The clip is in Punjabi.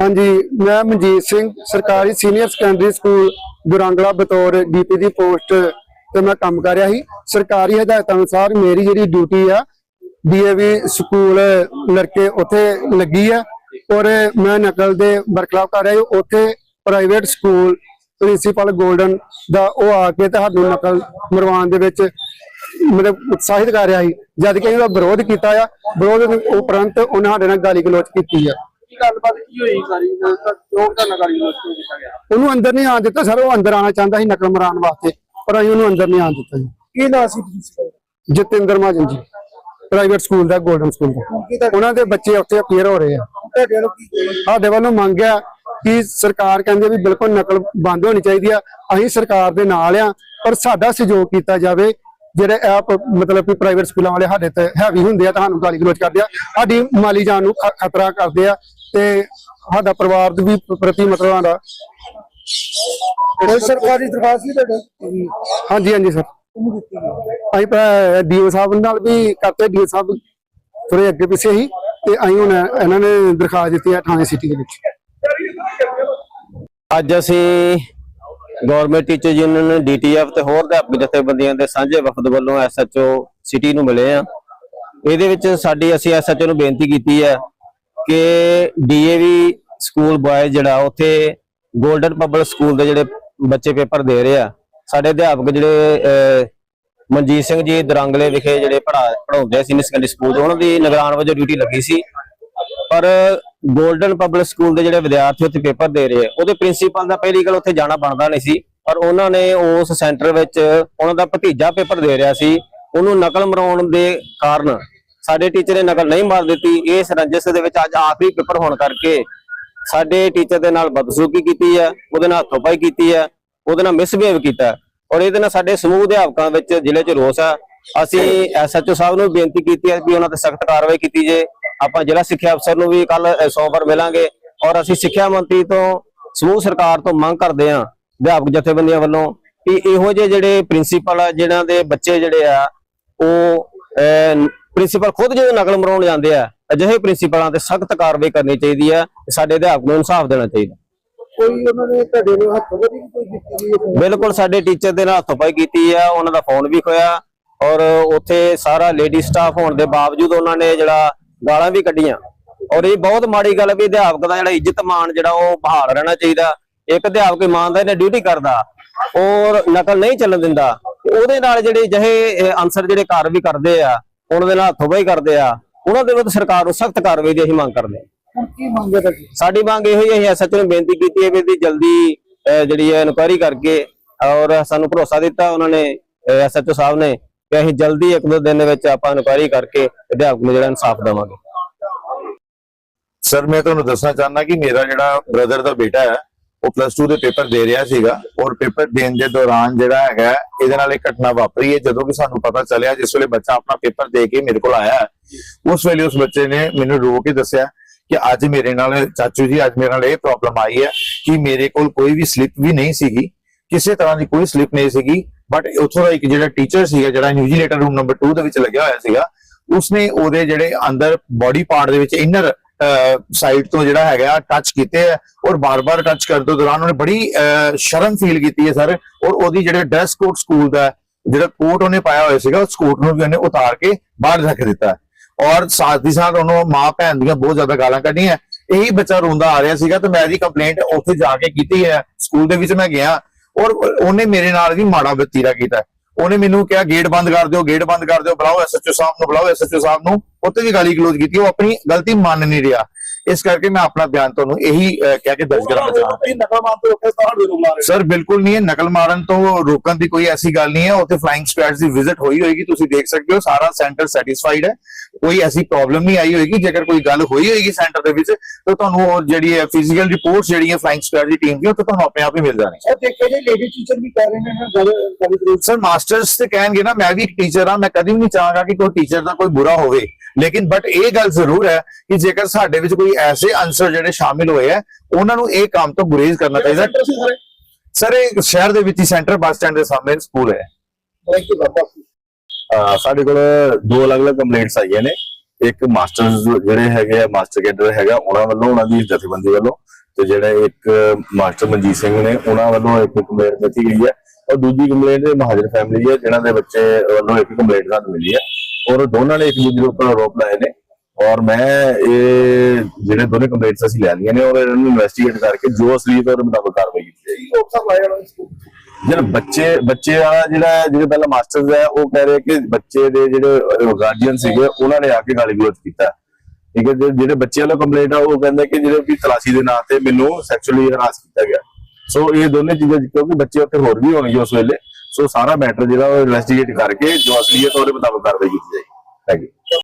ਹਾਂਜੀ, ਮੈਂ ਮਨਜੀਤ ਸਿੰਘ, ਸਰਕਾਰੀ ਸੀਨੀਅਰ ਸੈਕੰਡਰੀ ਸਕੂਲ ਦੁਰੰਗਲਾ ਬਤੌਰ ਡੀਪੀ ਦੀ ਪੋਸਟ ਤੇ ਮੈਂ ਕੰਮ ਕਰ ਰਿਹਾ ਸੀ। ਸਰਕਾਰੀ ਹਦਾਇਤਾਂ ਅਨੁਸਾਰ ਮੇਰੀ ਜਿਹੜੀ ਡਿਊਟੀ ਆ, ਡੀਏਵੀ ਸਕੂਲ ਲੜਕੇ ਉੱਥੇ ਲੱਗੀ ਆ ਔਰ ਮੈਂ ਨਕਲ ਦੇ ਬਰਖਲਾਫ ਕਰ ਰਿਹਾ ਉੱਥੇ ਪ੍ਰਾਈਵੇਟ ਸਕੂਲ ਪ੍ਰਿੰਸੀਪਲ ਗੋਲਡਨ ਦਾ ਉਹ ਆ ਕੇ ਤੁਹਾਨੂੰ ਨਕਲ ਮਰਵਾਉਣ ਦੇ ਵਿੱਚ ਮਤਲਬ ਉਤਸ਼ਾਹਿਤ ਕਰ ਰਿਹਾ ਸੀ। ਜਦ ਕਿ ਇਹਦਾ ਵਿਰੋਧ ਕੀਤਾ ਆ, ਵਿਰੋਧ ਉਪਰੰਤ ਉਹਨਾਂ ਸਾਡੇ ਨਾਲ ਗਾਲੀ ਗਲੋਚ ਕੀਤੀ ਆ। ਕੀ ਗੱਲਬਾਤ ਕੀ ਹੋਈ ਸਾਰੀ? ਕਿਉਂ ਗਾਲੀ ਗਲੋਚ ਕਿਉਂ ਕੀਤਾ ਗਿਆ? ਉਹਨੂੰ ਅੰਦਰ ਨਹੀਂ ਆਉਣ ਦਿੱਤਾ ਸਰ ਉਹ ਅੰਦਰ ਆਉਣਾ ਚਾਹੁੰਦਾ ਸੀ ਨਕਲ ਮਰਾਉਣ ਵਾਸਤੇ ਪਰ ਅਸੀਂ ਉਹਨੂੰ ਅੰਦਰ ਨਹੀਂ ਆਉਣ ਦਿੱਤਾ ਜੀ। ਕੀ ਨਾਂ ਸੀ principal Jatinder Mahajan ji private school ਦਾ 골ਡਨ ਸਕੂਲ ਦਾ ਉਹਨਾਂ ਦੇ ਬੱਚੇ ਉੱਥੇ ਅਪੀਅਰ ਹੋ ਰਹੇ ਆ। ਤੁਹਾਡੇ ਕੀ ਸਾਡੇ ਵੱਲੋਂ ਮੰਗਿਆ ਕਿ ਸਰਕਾਰ ਕਹਿੰਦੇ ਵੀ ਬਿਲਕੁਲ ਨਕਲ ਬੰਦ ਹੋਣੀ ਚਾਹੀਦੀ ਆ ਅਸੀਂ ਸਰਕਾਰ ਦੇ ਨਾਲ ਆ ਪਰ ਸਾਡਾ ਸਹਿਯੋਗ ਕੀਤਾ ਜਾਵੇ ਜਿਹੜੇ ਇਹ ਪ- ਮਤਲਬ ਕਿ ਪ੍ਰਾਈਵੇਟ ਸਕੂਲਾਂ ਵਾਲੇ ਸਾਡੇ ਤੇ ਹੈਵੀ ਹੁੰਦੇ ਆ ਤੁਹਾਨੂੰ ਗਾਲੀ ਗਲੋਚ ਕਰਦੇ ਆ। ਸਾਡੀ ਮਾਲੀ ਜਾਨ ਨੂੰ ਖਤਰਾ ਕਰਦੇ ਆ ਤੇ ਸਾਡਾ ਪਰਿਵਾਰ ਦੇ ਵੀ ਪ੍ਰਤੀ ਮਤਲਬ ਸਾਡਾ ਕੋਈ ਸਰਕਾਰੀ ਦਰਖਾਸਤ ਨਹੀਂ ਤੁਹਾਡੇ? ਹਾਂਜੀ ਹਾਂਜੀ ਸਰ। ਅਸੀਂ ਡੀਓ ਸਾਹਿਬ ਨਾਲ ਵੀ ਕਰਤੇ ਡੀਓ ਸਾਹਿਬ ਥੋੜੇ ਅੱਗੇ ਪਿੱਛੇ ਹੀ ਤੇ ਅਸੀਂ ਹੁਣ ਇਹਨਾਂ ਨੇ ਦਰਖਾਸਤ ਦਿੱਤੀ ਹੈ ਥਾਣੇ ਸਿਟੀ ਦੇ ਵਿੱਚ। ਅੱਜ ਅਸੀਂ ਗਵਰਨਮੈਂਟ ਟੀਚਰ ਯੂਨੀਅਨ ਡੀਟੀਐਫ ਤੇ ਹੋਰ ਅਧਿਆਪਕ ਜਥੇਬੰਦੀਆਂ ਦੇ ਸਾਂਝੇ ਵਫਦ ਵੱਲੋਂ ਐਸਐਚਓ ਸਿਟੀ ਨੂੰ ਮਿਲੇ ਆ। ਇਹਦੇ ਵਿੱਚ ਸਾਡੀ ਅਸੀਂ ਐਸਐਚਓ ਨੂੰ ਬੇਨਤੀ ਕੀਤੀ ਹੈ ਕਿ ਡੀਏਵੀ ਸਕੂਲ ਬॉय ਜਿਹੜਾ ਉੱਥੇ 골ਡਨ ਪਬਲਿਕ ਸਕੂਲ ਦੇ ਜਿਹੜੇ ਬੱਚੇ ਪੇਪਰ ਦੇ ਰਹੇ ਆ, ਸਾਡੇ ਅਧਿਆਪਕ ਜਿਹੜੇ ਮਨਜੀਤ ਸਿੰਘ ਜੀ ਦਰੰਗਲੇ ਵਿਖੇ ਜਿਹੜੇ ਪੜ੍ਹਾ ਪੜਾਉਂਦੇ ਸੀ ਸੈਕੰਡਰੀ ਸਕੂਲ ਉਹਨਾਂ ਦੀ ਨਿਗਰਾਨ ਵਜੋਂ ਡਿਊਟੀ ਲੱਗੀ ਸੀ। ਪਰ 골ਡਨ ਪਬਲਿਕ ਸਕੂਲ ਦੇ ਜਿਹੜੇ ਵਿਦਿਆਰਥੀ ਉੱਥੇ ਪੇਪਰ ਦੇ ਰਹੇ ਆ, ਉਹਦੇ ਪ੍ਰਿੰਸੀਪਲ ਦਾ ਪਹਿਲੀ ਗੱਲ ਉੱਥੇ ਜਾਣਾ ਬਣਦਾ ਨਹੀਂ ਸੀ ਪਰ ਉਹਨਾਂ ਨੇ ਉਸ ਸੈਂਟਰ ਵਿੱਚ ਉਹਨਾਂ ਦਾ ਭਤੀਜਾ ਪੇਪਰ ਦੇ ਰਿਹਾ ਸੀ, ਉਹਨੂੰ ਨਕਲ ਮਰਾਉਣ ਦੇ ਕਾਰਨ ਸਾਡੇ ਟੀਚਰ ਨੇ ਨਕਲ ਨਹੀਂ ਮਾਰ ਦਿੱਤੀ, ਇਸ ਰੰਜਿਸ਼ ਦੇ ਵਿੱਚ ਅੱਜ ਆਖਰੀ ਪੇਪਰ ਹੋਣ ਕਰਕੇ ਸਾਡੇ ਟੀਚਰ ਦੇ ਨਾਲ ਬਦਸਲੂਕੀ ਕੀਤੀ ਹੈ, ਉਹਦੇ ਨਾਲ ਹੱਥੋਂਬਾਈ ਕੀਤੀ ਹੈ, ਉਹਦੇ ਨਾਲ ਮਿਸਬਿਹੇਵ ਕੀਤਾ ਔਰ ਇਹਦੇ ਨਾਲ ਸਾਡੇ ਸਮੂਹ ਅਧਿਆਪਕਾਂ ਵਿੱਚ ਜ਼ਿਲ੍ਹੇ 'ਚ ਰੋਸ ਹੈ। ਅਸੀਂ ਐਸਐਚਓ ਸਾਹਿਬ ਨੂੰ ਬੇਨਤੀ ਕੀਤੀ ਹੈ ਵੀ ਉਹਨਾਂ ਤੇ ਸਖਤ ਕਾਰਵਾਈ ਕੀਤੀ ਜੇ ਆਪਾਂ ਜ਼ਿਲ੍ਹਾ ਸਿੱਖਿਆ ਅਫਸਰ ਨੂੰ ਵੀ ਕੱਲ ਸੋਮਵਾਰ ਮਿਲਾਂਗੇ ਔਰ ਅਸੀਂ ਸਿੱਖਿਆ ਮੰਤਰੀ ਤੋਂ ਸਮੂਹ ਸਰਕਾਰ ਤੋਂ ਮੰਗ ਕਰਦੇ ਹਾਂ ਅਧਿਆਪਕ ਜਥੇਬੰਦੀਆਂ ਵੱਲੋਂ ਕਿ ਇਹੋ ਜਿਹੇ ਜਿਹੜੇ ਪ੍ਰਿੰਸੀਪਲ ਆ ਜਿਨ੍ਹਾਂ ਦੇ ਬੱਚੇ ਜਿਹੜੇ ਆ ਉਹ ਪ੍ਰਿੰਸੀਪਲ ਖੁਦ ਜਦੋਂ ਨਕਲ ਮਰਾਉਣ ਜਾਂਦੇ ਆ ਅਜਿਹੇ ਪ੍ਰਿੰਸੀਪਲਾਂ ਤੇ ਸਖਤ ਕਾਰਵਾਈ ਕਰਨੀ ਚਾਹੀਦੀ ਆ ਸਾਡੇ ਅਧਿਆਪਕ ਨੂੰ ਇਨਸਾਫ ਦੇਣਾ ਚਾਹੀਦਾ ਕੋਈ ਉਹਨਾਂ ਨੇ ਤੁਹਾਡੇ ਨੂੰ ਹੱਥੋਂ ਵਧੀ ਕੋਈ ਹੈ? ਬਿਲਕੁਲ ਸਾਡੇ ਟੀਚਰ ਦੇ ਨਾਲ ਹੱਥੋਂਬਾਈ ਕੀਤੀ ਆ ਉਹਨਾਂ ਦਾ ਫੋਨ ਵੀ ਖੋਇਆ ਔਰ ਉੱਥੇ ਸਾਰਾ ਲੇਡੀ ਸਟਾਫ ਹੋਣ ਦੇ ਬਾਵਜੂਦ ਉਹਨਾਂ ਨੇ ਜਿਹੜਾ ਗਾਲਾਂ ਵੀ ਕੱਢੀਆਂ। ਔਰ ਇਹ ਬਹੁਤ ਮਾੜੀ ਗੱਲ ਵੀ ਅਧਿਆਪਕ ਦਾ ਜਿਹੜਾ ਇੱਜ਼ਤ ਮਾਣ ਜਿਹੜਾ ਉਹ ਬਹਾਲ ਰਹਿਣਾ ਚਾਹੀਦਾ। ਇੱਕ ਅਧਿਆਪਕ ਇਮਾਨਦਾਰੀ ਨਾਲ ਡਿਊਟੀ ਕਰਦਾ ਔਰ ਨਕਲ ਨਹੀਂ ਚੱਲਣ ਦਿੰਦਾ ਉਹਦੇ ਨਾਲ ਜਿਹੜੇ ਜਿਹੇ ਅਨਸਰ ਜਿਹੜੇ ਕਾਰ ਵੀ ਕਰਦੇ ਆ ਉਹਨਾਂ ਦੇ ਨਾਲ ਹੱਥੋਂਬਾਈ ਕਰਦੇ ਆ ਉਹਨਾਂ ਦੇ ਵਿਰੁੱਧ ਸਰਕਾਰ ਨੂੰ ਸਖਤ ਕਾਰਵਾਈ ਦੀ ਅਸੀਂ ਮੰਗ ਕਰਦੇ ਹਾਂ। ਸਾਡੀ ਮੰਗ ਇਹੋ ਹੀ ਹੈ ਅਸੀਂ ਐਸਐਚਓ ਨੂੰ ਬੇਨਤੀ ਕੀਤੀ ਹੈ ਵੀ ਜਲਦੀ ਜਿਹੜੀ ਹੈ ਇਨਕੁਆਇਰੀ ਕਰਕੇ ਔਰ ਸਾਨੂੰ ਭਰੋਸਾ ਦਿੱਤਾ ਉਹਨਾਂ ਨੇ ਐਸਐਚਓ ਸਾਹਿਬ ਨੇ। ਕਿ ਅਸੀਂ ਜਲਦੀ ਇੱਕ ਦੋ ਦਿਨ ਵਿੱਚ ਆਪਾਂ ਇਨਕੁਆਇਰੀ ਕਰਕੇ ਅਧਿਆਪਕ ਨੂੰ ਜਿਹੜਾ ਇਨਸਾਫ ਦੇਵਾਂਗੇ। ਸਰ ਮੈਂ ਤੁਹਾਨੂੰ ਦੱਸਣਾ ਚਾਹੁੰਦਾ ਕਿ ਮੇਰਾ ਜਿਹੜਾ ਬ੍ਰਦਰ ਦਾ ਬੇਟਾ ਹੈ, ਉਹ ਪਲੱਸ 2 ਦੇ ਪੇਪਰ ਦੇ ਰਿਹਾ ਸੀਗਾ ਔਰ ਪੇਪਰ ਦੇਣ ਦੇ ਦੌਰਾਨ ਜਿਹੜਾ ਹੈਗਾ, ਇਹਦੇ ਨਾਲ ਇੱਕ ਘਟਨਾ ਵਾਪਰੀ ਹੈ। ਜਦੋਂ ਕਿ ਸਾਨੂੰ ਪਤਾ ਚੱਲਿਆ, ਜਿਸ ਵੇਲੇ ਬੱਚਾ ਆਪਣਾ ਪੇਪਰ ਦੇ ਕੇ ਮੇਰੇ ਕੋਲ ਆਇਆ ਉਸ ਵੇਲੇ ਉਸ ਬੱਚੇ ਨੇ ਮੈਨੂੰ ਰੋ ਕੇ ਦੱਸਿਆ ਕਿ ਅੱਜ ਮੇਰੇ ਨਾਲ, ਚਾਚੂ ਜੀ, ਅੱਜ ਮੇਰੇ ਨਾਲ ਇਹ ਪ੍ਰੋਬਲਮ ਆਈ ਹੈ ਕਿ ਮੇਰੇ ਕੋਲ ਕੋਈ ਵੀ ਸਲਿੱਪ ਵੀ ਨਹੀਂ ਸੀਗੀ, ਕਿਸੇ ਤਰ੍ਹਾਂ ਦੀ ਕੋਈ ਸਲਿੱਪ ਨਹੀਂ ਸੀਗੀ। ਬਟ ਉੱਥੋਂ ਦਾ ਇੱਕ ਜਿਹੜਾ ਟੀਚਰ ਸੀਗਾ, ਜਿਹੜਾ ਨਿਊਜ਼ੀਲੈਂਡਰ ਰੂਮ ਨੰਬਰ 2 ਦੇ ਵਿੱਚ ਲੱਗਿਆ ਹੋਇਆ ਸੀਗਾ, ਉਸਨੇ ਉਹਦੇ ਜਿਹੜੇ ਅੰਦਰ ਬਾਡੀ ਪਾਰਟ ਦੇ ਵਿੱਚ ਇਨਰ ਸਾਈਡ ਤੋਂ ਜਿਹੜਾ ਹੈਗਾ ਟੱਚ ਕੀਤੇ ਹੈ ਔਰ ਬਾਰ-ਬਾਰ ਟੱਚ ਕਰਨ ਤੋਂ ਦੌਰਾਨ ਉਹਨੇ ਬੜੀ ਸ਼ਰਮ ਫੀਲ ਕੀਤੀ ਹੈ ਸਰ ਔਰ ਉਹਦੀ ਜਿਹੜੇ ਡਰੈਸ ਕੋਡ ਸਕੂਲ ਦਾ ਜਿਹੜਾ ਕੋਟ ਉਹਨੇ ਪਾਇਆ ਹੋਇਆ ਸੀਗਾ, ਉਸ ਕੋਟ ਨੂੰ ਵੀ ਉਹਨੇ ਉਤਾਰ ਕੇ ਬਾਹਰ ਰੱਖ ਦਿੱਤਾ। ਔਰ ਸਾਥ ਦੀ ਸਾਥ ਉਹਨੂੰ ਮਾਂ ਭੈਣ ਦੀਆਂ ਬਹੁਤ ਜ਼ਿਆਦਾ ਗਾਲਾਂ ਕੱਢੀਆਂ। ਇਹੀ ਬੱਚਾ ਰੋਂਦਾ ਆ ਰਿਹਾ ਸੀਗਾ ਤੇ ਮੈਂ ਇਹਦੀ ਕੰਪਲੇਂਟ ਉੱਥੇ ਜਾ ਕੇ ਕੀਤੀ ਹੈ। ਸਕੂਲ ਦੇ ਵਿੱਚ ਮੈਂ ਗਿਆ ਔਰ ਉਹਨੇ ਮੇਰੇ ਨਾਲ ਵੀ ਮਾੜਾ ਵਤੀਰਾ ਕੀਤਾ। ਉਹਨੇ ਮੈਨੂੰ ਕਿਹਾ ਗੇਟ ਬੰਦ ਕਰ ਦਿਓ ਗੇਟ ਬੰਦ ਕਰ ਦਿਓ, ਬੁਲਾਓ ਐਸਐਚਓ ਸਾਹਿਬ ਨੂੰ, ਬੁਲਾਓ ਐਸਐਚਓ ਸਾਹਿਬ ਨੂੰ। ਉੱਥੇ ਵੀ ਗਾਲੀ ਗਲੋਚ ਕੀਤੀ, ਉਹ ਆਪਣੀ ਗਲਤੀ ਮੰਨ ਨਹੀਂ ਰਿਹਾ। ਇਸ ਕਰਕੇ ਮੈਂ ਆਪਣਾ ਬਿਆਨ ਤੁਹਾਨੂੰ ਇਹੀ ਕਹਿ ਕੇ ਦਰਜ ਕਰਾਉਣਾ ਚਾਹੁੰਦਾ ਨਕਲ ਮਾਰ ਤੋਂ ਰੋਕੇ ਤੁਹਾਨੂੰ ਰੁਲਾ ਰਹੇ ਸਰ ਬਿਲਕੁਲ ਨਹੀਂ ਹੈ। ਨਕਲ ਮਾਰਨ ਤੋਂ ਰੋਕਣ ਦੀ ਕੋਈ ਐਸੀ ਗੱਲ ਨਹੀਂ ਹੈ। ਉੱਥੇ ਫਲਾਈਂਗ ਸਕੁਐਡਸ ਦੀ ਵਿਜ਼ਿਟ ਹੋਈ ਹੋਏਗੀ ਤੁਸੀਂ ਦੇਖ ਸਕਦੇ ਹੋ। ਸਾਰਾ ਸੈਂਟਰ ਸੈਟੀਸਫਾਈਡ ਹੈ। ਕੋਈ ਐਸੀ ਪ੍ਰੋਬਲਮ ਨਹੀਂ ਆਈ ਹੋਏਗੀ। ਜੇਕਰ ਕੋਈ ਗੱਲ ਹੋਈ ਹੋਏਗੀ ਸੈਂਟਰ ਦੇ ਵਿੱਚ ਤਾਂ ਤੁਹਾਨੂੰ ਉਹ ਜਿਹੜੀ ਹੈ ਫਿਜ਼ੀਕਲ ਰਿਪੋਰਟਸ ਜਿਹੜੀਆਂ ਫਲਾਈਂਗ ਸਕੁਐਡ ਦੀ ਟੀਮ ਦੀ ਉਹ ਤੁਹਾਨੂੰ ਆਪਣੇ ਆਪ ਹੀ ਮਿਲ ਜਾਣੀ ਸਰ ਦੇਖੇ ਜੇ ਲੇਡੀ ਟੀਚਰ ਵੀ ਕਹਿ ਰਹੇ ਨੇ ਗੱਲ ਸਰ ਮਾਸਟਰਸ ਤੇ ਕਹਿਣਗੇ ਨਾ ਮੈਂ ਵੀ ਇੱਕ ਟੀਚਰ ਹਾਂ। ਮੈਂ ਕਦੀ ਵੀ ਨਹੀਂ ਚਾਹਾਂਗਾ ਕਿ ਕੋਈ ਟੀਚਰ ਦਾ ਕੋਈ ਬੁਰਾ ਹੋਵੇ। ਲੇਕਿਨ ਬਟ ਇਹ ਗੱਲ ਜ਼ਰੂਰ ਹੈ ਕਿ ਜੇਕਰ ਸਾਡੇ ਵਿੱਚ ਕੋਈ ਐਸੇ ਅਨਸਰ ਜਿਹੜੇ ਸ਼ਾਮਿਲ ਹੋਏ ਆ ਉਹਨਾਂ ਨੂੰ ਇਹ ਕੰਮ ਤੋਂ ਗੁਰੇਜ਼ ਕਰਨਾ ਚਾਹੀਦਾ। ਸਾਰੇ? ਇਹ ਸ਼ਹਿਰ ਦੇ ਵਿੱਚ ਹੀ ਸੈਂਟਰ ਬੱਸ ਸਟੈਂਡ ਦੇ ਸਾਹਮਣੇ ਸਕੂਲ ਹੈ। ਸਾਡੇ ਕੋਲ ਦੋ ਅਲੱਗ-ਅਲੱਗ ਕੰਪਲੇਂਟਸ ਆਈਆਂ ਨੇ। ਇੱਕ ਮਾਸਟਰਸ ਜਿਹੜੇ ਹੈਗੇ ਆ ਮਾਸਟਰ ਕੈਡਰ ਹੈਗਾ ਉਹਨਾਂ ਵੱਲੋਂ ਉਹਨਾਂ ਦੀ ਜਥੇਬੰਦੀ ਵੱਲੋਂ ਤੇ ਜਿਹੜਾ ਇੱਕ ਮਾਸਟਰ ਮਨਜੀਤ ਸਿੰਘ ਨੇ ਉਹਨਾਂ ਵੱਲੋਂ ਇੱਕ ਕੰਪਲੇਂਟ ਦਿੱਤੀ ਗਈ ਹੈ। ਔਰ ਦੂਜੀ ਕੰਪਲੇਂਟ ਮਹਾਜਨ ਫੈਮਿਲੀ ਹੈ ਜਿਨ੍ਹਾਂ ਦੇ ਬੱਚੇ ਵੱਲੋਂ ਇੱਕ ਕੰਪਲੇਂਟ ਸਾਨੂੰ ਮਿਲੀ ਹੈ ਔਰ ਦੋਨਾਂ ਨੇ ਇੱਕ ਦੂਜੇ ਦੇ ਉੱਪਰ ਆਰੋਪ ਲਾਏ ਨੇ ਔਰ ਮੈਂ ਇਹ ਜਿਹੜੇ ਦੋਨੇ ਕੰਪਲੇਂਟਸ ਅਸੀਂ ਲੈ ਲਈਆਂ ਨੇ ਔਰ ਇਹਨਾਂ ਨੂੰ ਇਨਵੈਸਟੀਗੇਟ ਕਰਕੇ ਜੋ ਅਸਲੀਅਤ ਔਰ ਮੁਤਾਬਕ ਕਾਰਵਾਈ ਕੀਤੀ ਜਾਏਗੀ। ਲੋਕ ਸਭ ਉਹਨਾਂ ਨੂੰ ਜਿਹੜਾ ਬੱਚੇ ਬੱਚੇ ਵਾਲਾ ਜਿਹੜਾ ਜਿਹੜੇ ਪਹਿਲਾਂ ਮਾਸਟਰਸ ਹੈ ਉਹ ਕਹਿ ਰਹੇ ਕਿ ਬੱਚੇ ਦੇ ਜਿਹੜੇ ਗਾਰਡੀਅਨ ਸੀਗੇ ਉਹਨਾਂ ਨੇ ਆ ਕੇ ਗਾਲੀ ਗਲੋਚ ਕੀਤਾ। ਠੀਕ ਹੈ ਜਿਹੜੇ ਬੱਚੇ ਵਾਲਾ ਕੰਪਲੇਂਟ ਆ ਉਹ ਕਹਿੰਦੇ ਕਿ ਜਿਹੜੇ ਵੀ ਤਲਾਸ਼ੀ ਦੇ ਨਾਂ ਤੇ ਮੈਨੂੰ ਸੈਕਸ਼ੂਅਲੀ ਹਰਾਸ ਕੀਤਾ ਗਿਆ। ਸੋ ਇਹ ਦੋਨੇ ਚੀਜ਼ਾਂ ਕਿਉਂਕਿ ਬੱਚੇ ਉੱਥੇ ਹੋਰ ਵੀ ਹੋਣਗੇ ਉਸ ਵੇਲੇ। ਸੋ ਸਾਰਾ ਮੈਟਰ ਜਿਹੜਾ ਉਹ ਇਨਵੈਸਟੀਗੇਟ ਕਰਕੇ ਜੋ ਅਸਲੀਅਤ ਉਹਦੇ ਮੁਤਾਬਕ ਕਾਰਵਾਈ ਕੀਤੀ ਜਾਏਗੀ। Thank you